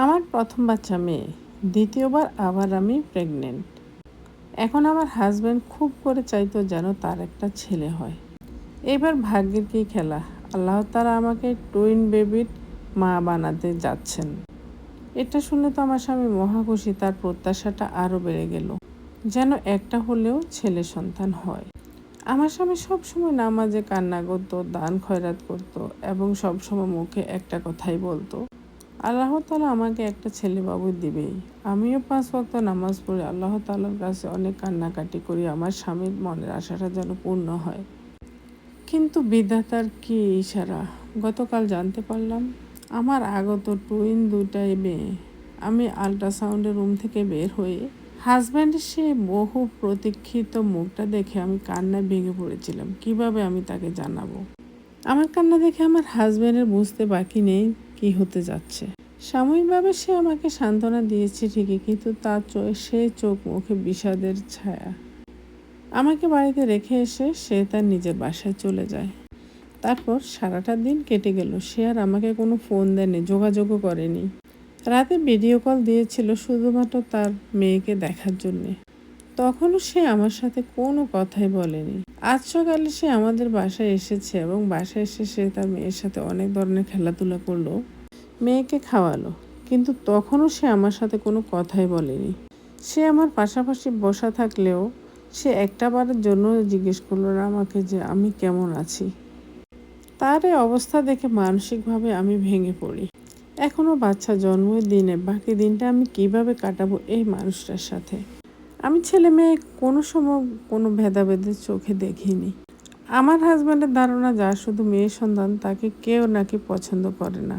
আমার প্রথম বাচ্চা মেয়ে, দ্বিতীয়বার আবার আমি প্রেগনেন্ট এখন আমার হাজব্যান্ড খুব করে চাইতো যেন তার একটা ছেলে হয়। এবার ভাগ্যের কী খেলা? আল্লাহ তারা আমাকে টুইন বেবির মা বানাতে যাচ্ছেন। এটা শুনে তো আমার স্বামী মহা খুশি, তার প্রত্যাশাটা আরও বেড়ে গেল, যেন একটা হলেও ছেলে সন্তান হয়। আমার স্বামী সবসময় নামাজে কান্না করতো, দান খয়রাত করতো এবং সবসময় মুখে একটা কথাই বলতো আল্লাহ তালা আমাকে একটা ছেলে বাবু দিবেই। আমিও পাঁচ ওয়াক্ত নামাজ পড়ি আল্লাহ তালার কাছে অনেক কান্নাকাটি করি, আমার স্বামীর মনের আশাটা যেন পূর্ণ হয়। কিন্তু বিধাতার কি ইশারা? গতকাল জানতে পারলাম, আমার আগত টুইন দুটাই মেয়ে। আমি আল্ট্রাসাউন্ডের রুম থেকে বের হয়ে হাজব্যান্ডের সে বহু প্রতীক্ষিত মুখটা দেখে আমি কান্নায় ভেঙে পড়েছিলাম। কীভাবে আমি তাকে জানাব? আমার কান্না দেখে আমার হাজব্যান্ডের বুঝতে বাকি নেই। কি হতে যাচ্ছে? সাময়িকভাবে সে আমাকে সান্ত্বনা দিয়েছে ঠিকই, কিন্তু তার চোখ সে চোখ মুখে বিষাদের ছায়া। আমাকে বাড়িতে রেখে এসে সে তার নিজের বাসায় চলে যায়। তারপর সারাটা দিন কেটে গেল। সে আর আমাকে কোনো ফোন দেয়নি, যোগাযোগও করেনি। রাতে ভিডিও কল দিয়েছিল শুধুমাত্র তার মেয়েকে দেখার জন্যে। তখনও সে আমার সাথে কোনো কথাই বলেনি। আজ সকালে সে আমাদের বাসায় এসেছে এবং বাসায় এসে সে তার মেয়ের সাথে অনেক ধরনের খেলাধুলা করল, মেয়েকে খাওয়ালো। কিন্তু তখনও সে আমার সাথে কোনো কথাই বলেনি। সে আমার পাশাপাশি বসা থাকলেও সে একটা বারের জন্য জিজ্ঞেস করল না আমাকে যে আমি কেমন আছি? তার এই অবস্থা দেখে মানসিকভাবে আমি ভেঙে পড়ি। এখনও বাচ্চা জন্মের দিনে বাকি দিনটা আমি কীভাবে কাটাবো এই মানুষটার সাথে? আমি ছেলে মেয়ে কোনো সময় কোনো ভেদাভেদের চোখে দেখিনি। আমার হাজব্যান্ডের ধারণা, যা শুধু মেয়ে সন্তান, তাকে কেউ নাকি পছন্দ করে না।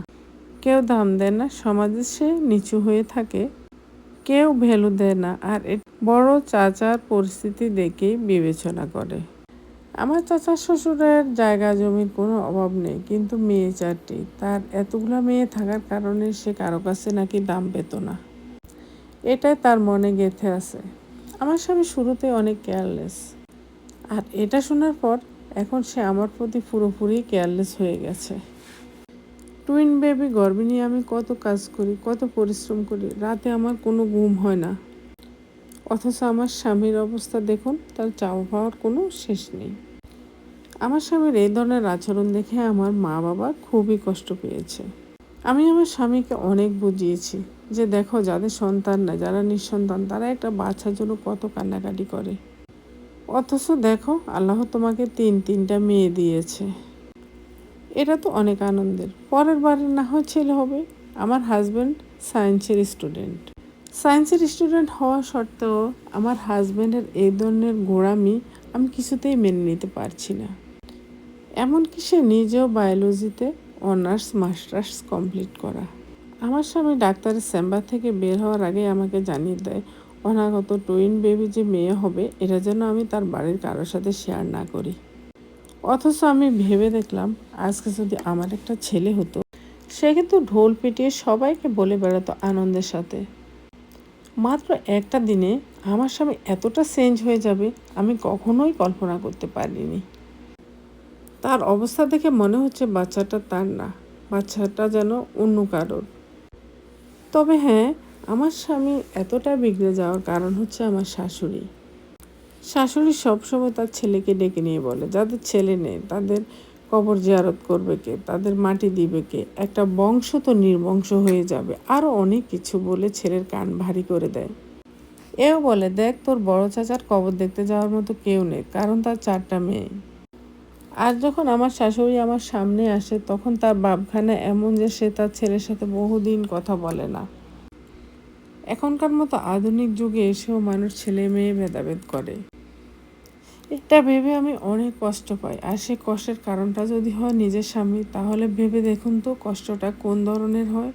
কেউ দাম দেয় না, সমাজে সে নিচু হয়ে থাকে। কেউ ভ্যালু দেয় না, আর বড় চাচার পরিস্থিতি দেখেই বিবেচনা করে। আমার চাচার শ্বশুরের জায়গা জমির কোনো অভাব নেই, কিন্তু মেয়ে চারটি। তার এতগুলো মেয়ে থাকার কারণে সে কারও কাছে নাকি দাম পেত না। এটাই তার মনে গেঁথে আছে। আমার স্বামী শুরুতে অনেক কেয়ারলেস আর এটা শোনার পর এখন সে আমার প্রতি পুরোপুরি কেয়ারলেস হয়ে গেছে। টুইন বেবি গর্বে নিয়ে আমি কত কাজ করি, কত পরিশ্রম করি, রাতে আমার কোনো ঘুম হয় না। অথচ আমার স্বামীর অবস্থা দেখুন, তার চাওয়া পাওয়ার কোনো শেষ নেই। আমার স্বামীর এই ধরনের আচরণ দেখে আমার মা বাবা খুবই কষ্ট পেয়েছে। আমি আমার স্বামীকে অনেক বুঝিয়েছি। যে দেখো যাদের সন্তান না যারা নিঃসন্তান, তারা একটা বাচ্চার জন্য কত কান্নাকাটি করে। অথচ দেখো, আল্লাহ তোমাকে তিন, তিনটা মেয়ে দিয়েছে। এটা তো অনেক আনন্দের। পরের বারে না হয় ছেলে হবে। আমার হাজব্যান্ড সায়েন্সের স্টুডেন্ট সায়েন্সের স্টুডেন্ট হওয়া সত্ত্বেও আমার হাজব্যান্ডের এই ধরনের গোড়ামি আমি কিছুতেই মেনে নিতে পারছি না। এমনকি সে নিজেও বায়োলজিতে অনার্স মাস্টার্স কমপ্লিট করা। আমার স্বামী ডাক্তারের চেম্বার থেকে বের হওয়ার আগে আমাকে জানিয়ে দেয়, অনাগত টুইন বেবি যে মেয়ে হবে, এটা যেন আমি তার বাড়ির কারোর সাথে শেয়ার না করি। অথচ আমি ভেবে দেখলাম, আজকে যদি আমার একটা ছেলে হতো, সে কিন্তু ঢোল পিটিয়ে সবাইকে বলে বেড়াতো আনন্দের সাথে। মাত্র একটা দিনে আমার স্বামী এতটা চেঞ্জ হয়ে যাবে, আমি কখনোই কল্পনা করতে পারিনি। তার অবস্থা দেখে মনে হচ্ছে বাচ্চাটা তার না, বাচ্চাটা যেন অন্য কারোর। তবে হ্যাঁ আমার স্বামী এতটা বিগড়ে যাওয়ার কারণ হচ্ছে আমার শাশুড়ি। শাশুড়ি সবসময় তার ছেলেকে ডেকে নিয়ে বলে, যাদের ছেলে নেই, তাদের কবর জিয়ারত করবে কে? তাদের মাটি দিবে কে? একটা বংশ তো নির্বংশ হয়ে যাবে। আরও অনেক কিছু বলে ছেলের কান ভারী করে দেয়। এও বলে, দেখ, তোর বড় চাচার কবর দেখতে যাওয়ার মতো কেউ নেই, কারণ তার চারটা মেয়ে। আর যখন আমার শাশুড়ি আমার সামনে আসে, তখন তার বাপখানা এমন যে সে তার ছেলের সাথে বহুদিন কথা বলে না। এখনকার মতো আধুনিক যুগে এসেও মানুষ ছেলে মেয়ে ভেদাভেদ করে। এটা ভেবে আমি অনেক কষ্ট পাই। আর সে কষ্টের কারণটা যদি হয় নিজের স্বামী, তাহলে ভেবে দেখুন তো কষ্টটা কোন ধরনের হয়।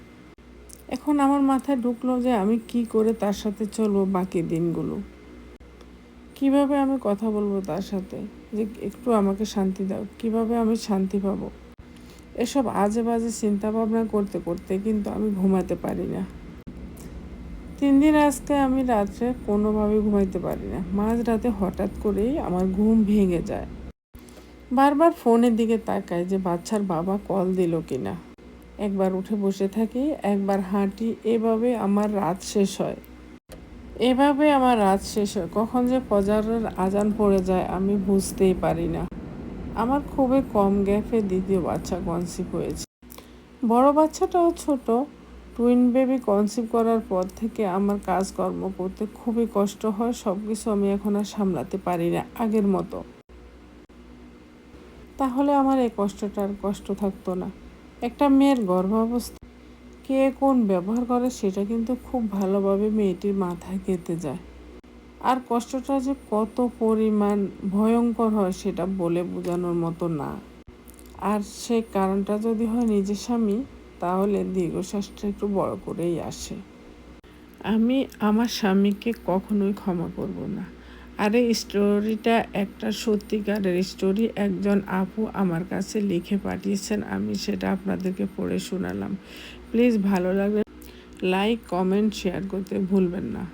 এখন আমার মাথায় ঢুকলো যে আমি কি করে তার সাথে চলবো বাকি দিনগুলো। কীভাবে আমি কথা বলব তার সাথে? যে একটু আমাকে শান্তি দাও। কীভাবে আমি শান্তি পাবো? এসব আজে বাজে চিন্তা ভাবনা করতে করতে কিন্তু আমি ঘুমাতে পারি না। তিন দিন আজকে আমি রাত্রে কোনোভাবে ঘুমাইতে পারি না। মাঝ রাতে হঠাৎ করেই আমার ঘুম ভেঙে যায়। বারবার ফোনের দিকে তাকাই যে বাচ্চার বাবা কল দিল কিনা। একবার উঠে বসে থাকি, একবার হাঁটি, এভাবে আমার রাত শেষ হয়। এভাবে আমার রাত শেষ হয়। কখন যে ফজরের আজান পড়ে যায়, আমি বুঝতেই পারি না। আমার খুবই কম গ্যাপে দ্বিতীয় বাচ্চা কনসিভ হয়েছে। বড় বাচ্চাটাও ছোট। টুইন বেবি কনসিভ করার পর থেকে আমার কাজকর্ম করতে খুবই কষ্ট হয়। সব কিছু আমি এখন আর সামলাতে পারি না আগের মতো। তাহলে আমার এই কষ্টটা আর কষ্ট থাকতো না। একটা মেয়ের গর্ভাবস্থা কে কোন ব্যবহার করে সেটা কিন্তু খুব ভালোভাবে মেয়েটির মাথায় গেঁথে যায়। আর কষ্টটা যে কত পরিমাণ ভয়ঙ্কর হয় সেটা বলে বোঝানোর মতো না। আর সেই কারণটা যদি হয় নিজের স্বামী, তাহলে দীর্ঘশ্বাসটা একটু বড় করেই আসে। আমি আমার স্বামীকে কখনোই ক্ষমা করব না। আর এই স্টোরিটা একটা সত্যিকারের স্টোরি। একজন আপু আমার কাছে লিখে পাঠিয়েছেন, আমি সেটা আপনাদেরকে পড়ে শোনালাম। প্লিজ ভালো লাগলে লাইক কমেন্ট শেয়ার করতে ভুলবেন না।